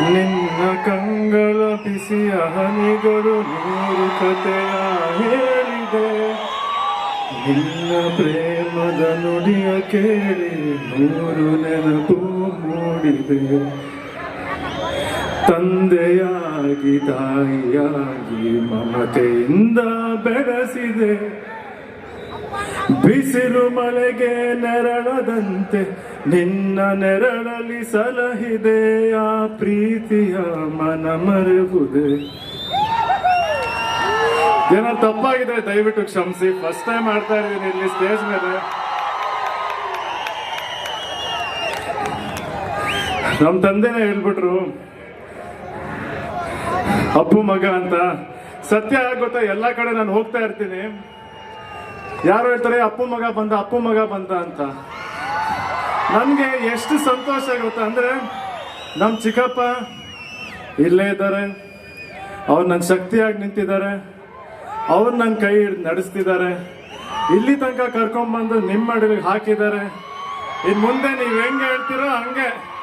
ನಿನ್ನ ಕಂಗಳ ಬಿಸಿ ಹನಿಗಳು ನೂರು ಕಥೆಯ ಹೇಳಿದೆ. ನಿನ್ನ ಪ್ರೇಮದ ನುಡಿಯ ಕೇಳಿ ನೂರು ನೆನಪು ಮೂಡಿದೆ. ತಂದೆಯಾಗಿ ತಾಯಿಯಾಗಿ ಮಮತೆಯಿಂದ ಬೆಳೆಸಿದೆ ಬಿಸಿಲು ಮಳೆಗೆ ನೆರಳದಂತೆ ನಿನ್ನ ನೆರಳಲ್ಲಿ ಸಲಹಿದೆ ಆ ಪ್ರೀತಿಯ ಮನ ಮರೆಬುದೆ ಏನೋ ತಪ್ಪಾಗಿದೆ, ದಯವಿಟ್ಟು ಕ್ಷಮಿಸಿ. ಫಸ್ಟ್ ಟೈಮ್ ಮಾಡ್ತಾ ಇದ್ದೀನಿ ಇಲ್ಲಿ ಸ್ಟೇಜ್ ಮೇಲೆ. ನಮ್ಮ ತಂದೆನೇ ಹೇಳ್ಬಿಟ್ರು, ಅಪ್ಪು ಮಗ ಅಂತ. ಸತ್ಯ ಗೊತ್ತಾ? ಎಲ್ಲ ಕಡೆ ನಾನು ಹೋಗ್ತಾ ಇರ್ತೀನಿ. ಯಾರು ಹೇಳ್ತಾರೆ, ಅಪ್ಪು ಮಗ ಬಂದ, ಅಪ್ಪು ಮಗ ಬಂದ ಅಂತ. ನಮ್ಗೆ ಎಷ್ಟು ಸಂತೋಷ ಆಗುತ್ತೆ ಅಂದ್ರೆ, ನಮ್ ಚಿಕ್ಕಪ್ಪ ಇಲ್ಲೇ ಇದ್ದಾರೆ, ಅವ್ರು ನನ್ನ ಶಕ್ತಿಯಾಗಿ ನಿಂತಿದ್ದಾರೆ, ಅವ್ರು ನನ್ನ ಕೈ ನಡೆಸ್ತಿದ್ದಾರೆ. ಇಲ್ಲಿ ತನಕ ಕರ್ಕೊಂಡ್ಬಂದು ನಿಮ್ಮ ಅಡಿಗೆ ಹಾಕಿದ್ದಾರೆ. ಇನ್ ಮುಂದೆ ನೀವು ಹೆಂಗೆ ಹೇಳ್ತೀರೋ ಹಂಗೆ.